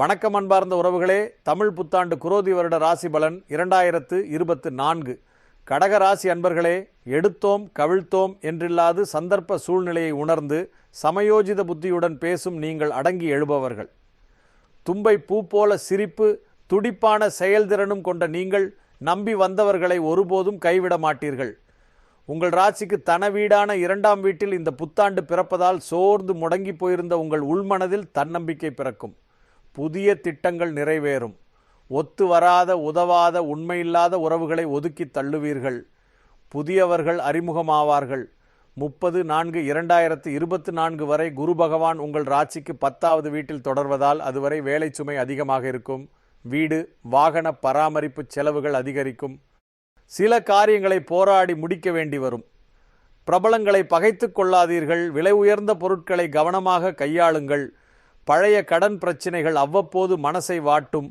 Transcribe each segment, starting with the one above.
வணக்கம் அன்பார்ந்த உறவுகளே. தமிழ் புத்தாண்டு குரோதி வருட ராசி பலன் இரண்டாயிரத்து இருபத்து நான்கு. கடக ராசி அன்பர்களே எடுத்தோம் கவிழ்த்தோம் என்றில்லாது சந்தர்ப்ப சூழ்நிலையை உணர்ந்து சமயோஜித புத்தியுடன் பேசும் நீங்கள் அடங்கி எழுபவர்கள். தும்பை பூ போல சிரிப்பு துடிப்பான செயல்திறனும் கொண்ட நீங்கள் நம்பி வந்தவர்களை ஒருபோதும் கைவிட மாட்டீர்கள். உங்கள் ராசிக்கு தன வீடான இரண்டாம் வீட்டில் இந்த புத்தாண்டு பிறப்பதால் சோர்ந்து முடங்கி போயிருந்த உங்கள் உள்மனதில் தன்னம்பிக்கை பிறக்கும். புதிய திட்டங்கள் நிறைவேறும். ஒத்து வராத உதவாத உண்மையில்லாத உறவுகளை ஒதுக்கி தள்ளுவீர்கள். புதியவர்கள் அறிமுகமாவார்கள். முப்பது நான்கு இரண்டாயிரத்து இருபத்தி நான்கு வரை குரு பகவான் உங்கள் ராசிக்கு பத்தாவது வீட்டில் தொடர்வதால் அதுவரை வேலை சுமை அதிகமாக இருக்கும். வீடு வாகன பராமரிப்பு செலவுகள் அதிகரிக்கும். சில காரியங்களை போராடி முடிக்க வேண்டி வரும். பிரபலங்களை பகைத்து கொள்ளாதீர்கள். விலை உயர்ந்த பொருட்களை கவனமாக கையாளுங்கள். பழைய கடன் பிரச்சினைகள் அவ்வப்போது மனசை வாட்டும்.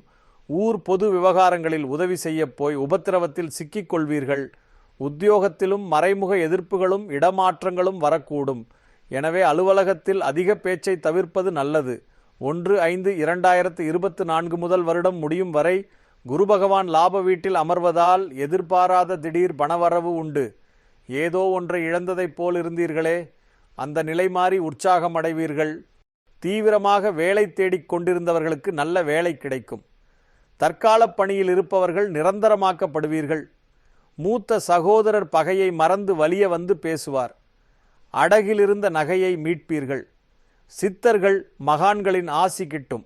ஊர் பொது விவகாரங்களில் உதவி செய்யப் போய் உபத்திரவத்தில் சிக்கிக் கொள்வீர்கள். உத்தியோகத்திலும் மறைமுக எதிர்ப்புகளும் இடமாற்றங்களும் வரக்கூடும். எனவே அலுவலகத்தில் அதிக பேச்சை தவிர்ப்பது நல்லது. ஒன்று ஐந்து இரண்டாயிரத்து இருபத்து நான்கு முதல் வருடம் முடியும் வரை குரு பகவான் லாப வீட்டில் அமர்வதால் எதிர்பாராத திடீர் பணவரவு உண்டு. ஏதோ ஒன்றை இழந்ததைப் போல் இருந்தீர்களே. அந்த நிலை மாறி உற்சாகமடைவீர்கள். தீவிரமாக வேலை தேடிக் கொண்டிருந்தவர்களுக்கு நல்ல வேலை கிடைக்கும். தற்கால பணியில் இருப்பவர்கள் நிரந்தரமாக்கப்படுவீர்கள். மூத்த சகோதரர் பகையை மறந்து வலிய வந்து பேசுவார். அடகிலிருந்த நகையை மீட்பீர்கள். சித்தர்கள் மகான்களின் ஆசி கிட்டும்.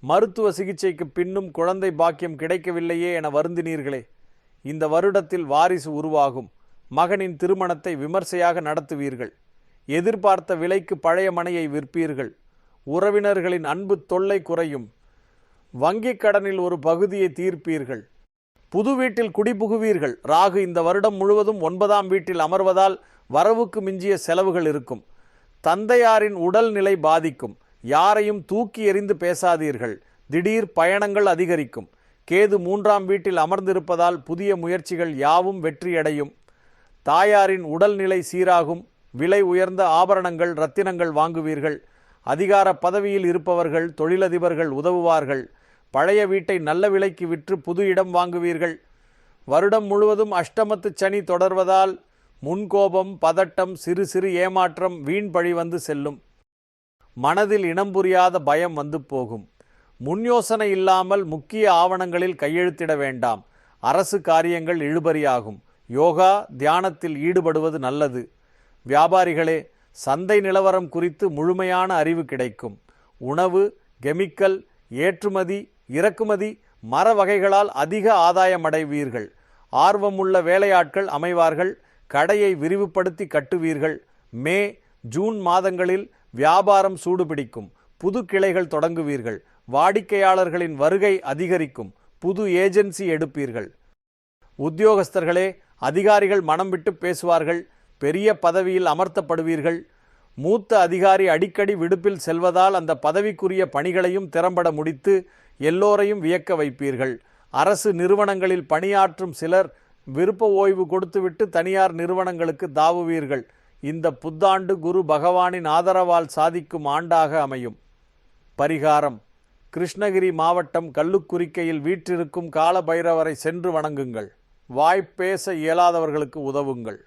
மருத்துவ சிகிச்சைக்கு பின்னும் குழந்தை பாக்கியம் கிடைக்கவில்லையே என வருந்தினீர்களே. இந்த வருடத்தில் வாரிசு உருவாகும். மகனின் திருமணத்தை விமர்சையாக நடத்துவீர்கள். எதிர்பார்த்த விலைக்கு பழைய மனையை விற்பீர்கள். உறவினர்களின் அன்பு தொல்லை குறையும். வங்கிக் கடனில் ஒரு பகுதியை தீர்ப்பீர்கள். புது வீட்டில் குடிபுகுவீர்கள். ராகு இந்த வருடம் முழுவதும் ஒன்பதாம் வீட்டில் அமர்வதால் வரவுக்கு மிஞ்சிய செலவுகள் இருக்கும். தந்தையாரின் உடல்நிலை பாதிக்கும். யாரையும் தூக்கி எறிந்து பேசாதீர்கள். திடீர் பயணங்கள் அதிகரிக்கும். கேது மூன்றாம் வீட்டில் அமர்ந்திருப்பதால் புதிய முயற்சிகள் யாவும் வெற்றியடையும். தாயாரின் உடல்நிலை சீராகும். விலை உயர்ந்த ஆபரணங்கள் ரத்தினங்கள் வாங்குவீர்கள். அதிகார பதவியில் இருப்பவர்கள் தொழிலதிபர்கள் உதவுவார்கள். பழைய வீட்டை நல்ல விலைக்கு விற்று புது இடம் வாங்குவீர்கள். வருடம் முழுவதும் அஷ்டமத்து சனி தொடர்வதால் முன்கோபம் பதட்டம் சிறு சிறு ஏமாற்றம் வீண் பழி வந்து செல்லும். மனதில் இனம் புரியாத பயம் வந்து போகும். முன் யோசனை இல்லாமல் முக்கிய ஆவணங்களில் கையெழுத்திட வேண்டாம். அரசு காரியங்கள் இழுபறியாகும். யோகா தியானத்தில் ஈடுபடுவது நல்லது. வியாபாரிகளே சந்தை நிலவரம் குறித்து முழுமையான அறிவு கிடைக்கும். உணவு கெமிக்கல் ஏற்றுமதி இறக்குமதி மர வகைகளால் அதிக ஆதாயம் அடைவீர்கள் ஆர்வமுள்ள வேலையாட்கள் அமைவார்கள் கடையை விரிவுபடுத்தி கட்டுவீர்கள். மே ஜூன் மாதங்களில் வியாபாரம் சூடுபிடிக்கும் புது கிளைகள் தொடங்குவீர்கள். வாடிக்கையாளர்களின் வருகை அதிகரிக்கும் புது ஏஜென்சி எடுப்பீர்கள். உத்தியோகஸ்தர்களே அதிகாரிகள் மனம் விட்டு பேசுவார்கள் பெரிய பதவியில் அமர்த்தப்படுவீர்கள். மூத்த அதிகாரி அடிக்கடி விடுப்பில் செல்வதால் அந்த பதவிக்குரிய பணிகளையும் திறம்பட முடித்து எல்லோரையும் வியக்க வைப்பீர்கள். அரசு நிறுவனங்களில் பணியாற்றும் சிலர் விருப்ப ஓய்வு கொடுத்துவிட்டு தனியார் நிறுவனங்களுக்கு தாவுவீர்கள். இந்த புத்தாண்டு குரு பகவானின் ஆதரவால் சாதிக்கும் ஆண்டாக அமையும். பரிகாரம். கிருஷ்ணகிரி மாவட்டம் கல்லுக்குறிக்கையில் வீற்றிருக்கும் கால பைரவரை சென்று வணங்குங்கள். வாய்ப்பேச இயலாதவர்களுக்கு உதவுங்கள்.